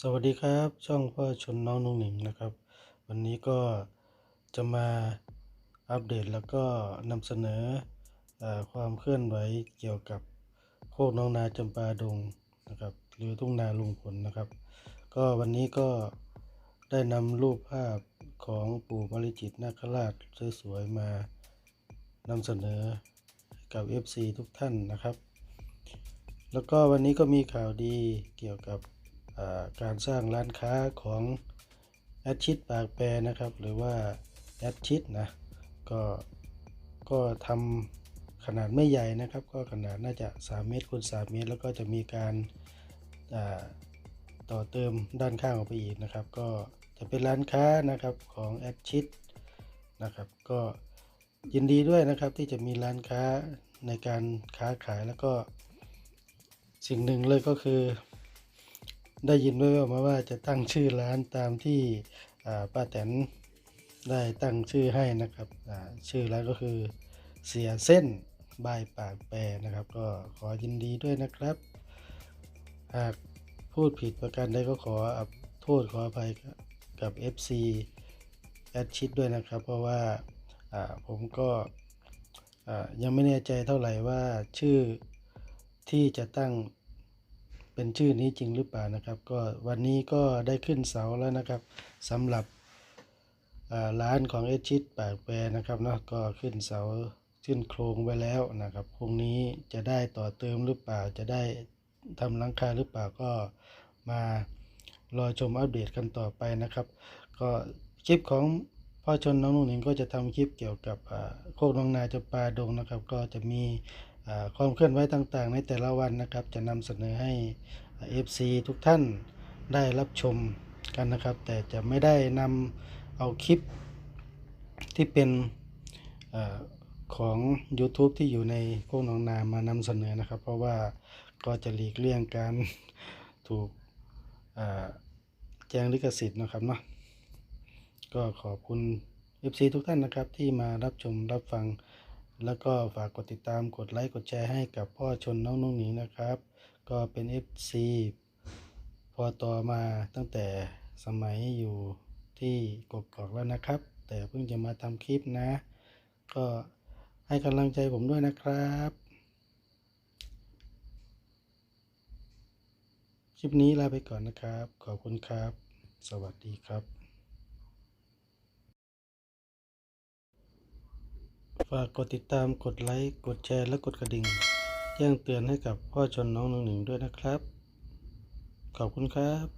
สวัสดีครับ ช่องพ่อชนน้องนุ่งหนิงนะครับ วันนี้ก็จะมาอัปเดตแล้วก็นำเสนออความเคลื่อนไหวเกี่ยวกับโคกน้องนาจำปาดงนะครับหรือทุ่งนาลุงพลนะครับ ก็วันนี้ก็ได้นำรูปภาพของปู่ปาริจิตนาคราชสวยๆมานำเสนอให้กับ FC ทุกท่านนะครับ แล้วก็วันนี้ก็มีข่าวดีเกี่ยวกับ การสร้างร้านค้าของแอดชิดปากแปรนะครับ หรือว่าแอดชิดนะก็ก็ทำขนาดไม่ใหญ่นะครับ ก็ขนาดน่าจะ 3 เมตรคูณ3เมตร แล้วก็จะมีการต่อเติมด้านข้างออกไปอีกนะครับ ก็จะเป็นร้านค้านะครับของแอดชิดนะครับ ก็ยินดีด้วยนะครับที่จะมีร้านค้าในการค้าขายแล้วก็สิ่งหนึ่งเลยก็คือ ได้ยินไว้ว่ามาว่าจะตั้งชื่อร้านตามที่ป้าแตนได้ตั้งชื่อให้นะครับชื่อร้านก็คือเสียเส้นบายปากแปรนะครับ ก็ขอยินดีด้วยนะครับ หากพูดผิดประการใดก็ขออโทษขออภัยกับ FC แอดชิดด้วยนะครับ เพราะว่าผมก็ยังไม่แน่ใจเท่าไหร่ว่าชื่อที่จะตั้ง เป็นชื่อนี้จริงหรือเปล่านะครับ ก็วันนี้ก็ได้ขึ้นเสาแล้วนะครับสำหรับร้านของเอชิดปากแปรนะครับเนาะก็ขึ้นเสาขึ้นโครงไว้แล้วนะครับพรุ่งนี้จะได้ต่อเติมหรือเปล่า จะได้ทำหลังคาหรือเปล่าก็มารอชมอัปเดตกันต่อไปนะครับ ก็คลิปของพ่อชนน้องนุ่งหนิงก็จะทำคลิปเกี่ยวกับโคกน้องนาจะปลาดงนะครับ ก็จะมี ความเคลื่อนไหวต่างๆ ในแต่ละวันนะครับ จะนำเสนอให้ FC ทุกท่านได้รับชมกันนะครับ แต่จะไม่ได้นำเอาคลิปที่เป็นอของ YouTube ที่อยู่ในโคกหนองนามานำเสนอนะครับ เพราะว่าก็จะหลีกเลี่ยงการถูกแจ้งลิขสิทธิ์นะครับเนาะก็ขอบคุณ FC ทุกท่านนะครับที่มารับชมรับฟัง แล้วก็ฝากกดติดตามกดไลค์กดแชร์ให้กับพ่อชนน้องนุ่งหนิงนะครับ ก็เป็น FC พอต่อมาตั้งแต่สมัยอยู่ที่กกอกแล้วนะครับ แต่เพิ่งจะมาทำคลิปนะ ก็ให้กำลังใจผมด้วยนะครับ คลิปนี้ลาไปก่อนนะครับ ขอบคุณครับ สวัสดีครับ ฝากกดติดตามกดไลค์กดแชร์และกดกระดิ่งแจ้งเตือนให้กับพ่อชนน้องหนึ่งหนึ่งด้วยนะครับ ขอบคุณครับ